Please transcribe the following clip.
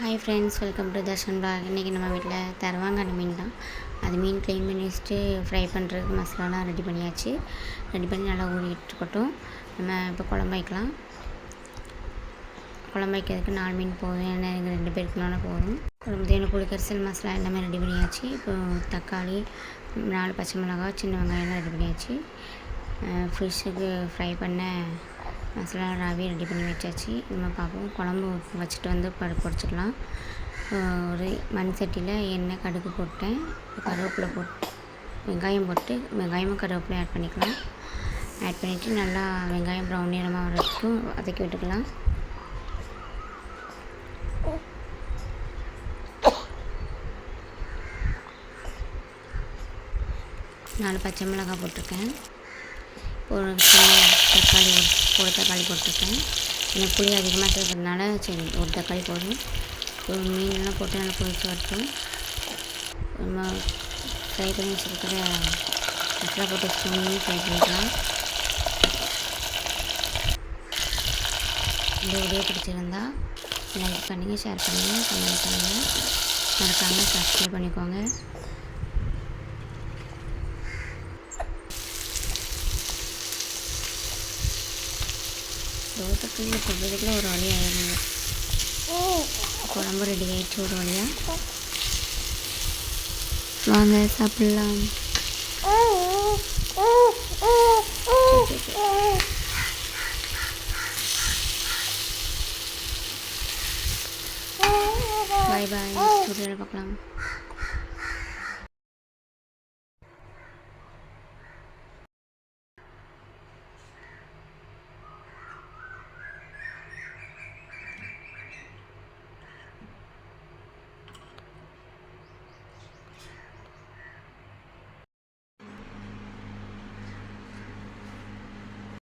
Hi friends welcome to Darshan blog இன்றைக்கி நம்ம வீட்டில் தரவாங்கான மீன் தான். அது மீன் க்ளீன் பண்ணி வச்சுட்டு ஃப்ரை பண்ணுறதுக்கு மசாலாலாம் ரெடி பண்ணியாச்சு. ரெடி பண்ணி நல்லா ஊறிட்டுருக்கட்டும் நம்ம இப்போ குழம்பு வைக்கலாம். குழம்பு வைக்கிறதுக்கு நாலு மீன் போதும். ஏன்னா எங்கள் ரெண்டு பேருக்குனால போதும். குழம்பு தேவையான புளிக்கரிசல் மசாலா எல்லாமே ரெடி பண்ணியாச்சு. இப்போ தக்காளி நாலு பச்சை மிளகாய் சின்ன வெங்காயம்லாம் ரெடி பண்ணியாச்சு. ஃபிஷ்ஷுக்கு ஃப்ரை பண்ண மசாலா ராவி ரெடி பண்ணி வச்சாச்சு. நம்ம பார்ப்போம். குழம்பு வச்சுட்டு வந்து பரு பொரிச்சிக்கலாம் ஒரு மண் சட்டியில் எண்ணெய் கடுகு போட்டேன். கருவேப்பிலை போட்டு வெங்காயம் போட்டு வெங்காயமும் கருவேப்பிலையும் ஆட் பண்ணிக்கலாம். ஆட் பண்ணிவிட்டு நல்லா வெங்காயம் ப்ரௌன் நிறமாக வரைக்கும் வதக்கி விட்டுக்கலாம். நாலு பச்சை மிளகாய் போட்டிருக்கேன். ஒரு தக்காளி ஒரு ஒரு தக்காளி போட்டிருக்கேன். எனக்கு புளி அதிகமாக சேர்க்கறதுனால சரி ஒரு தக்காளி போதும். ஒரு மீன்லாம் போட்டு நல்லா பொறிச்சு வரட்டும் நம்ம ஃப்ரை பண்ணி வச்சுருக்கிற மசாலா போட்டு வச்சுருக்கோம் ஃப்ரை பண்ணிக்கலாம். இந்த வீடியோ பிடிச்சிருந்தா லைக் பண்ணுங்கள் ஷேர் பண்ணுங்கள் கமெண்ட் பண்ணுங்கள் மறக்காமல் சப்ஸ்கிரைப் பண்ணிக்கோங்க. தோட்டத்துக்குள்ளே கொள்றதுக்குள்ள ஒரு வழி ஆயிடுங்க. குழம்பு ரெடி ஆயிடுச்சு ஒரு வழியாக வாங்க சாப்பிட்லாம். பாய் பாய் ஸ்டூடியோவில் பார்க்கலாம்.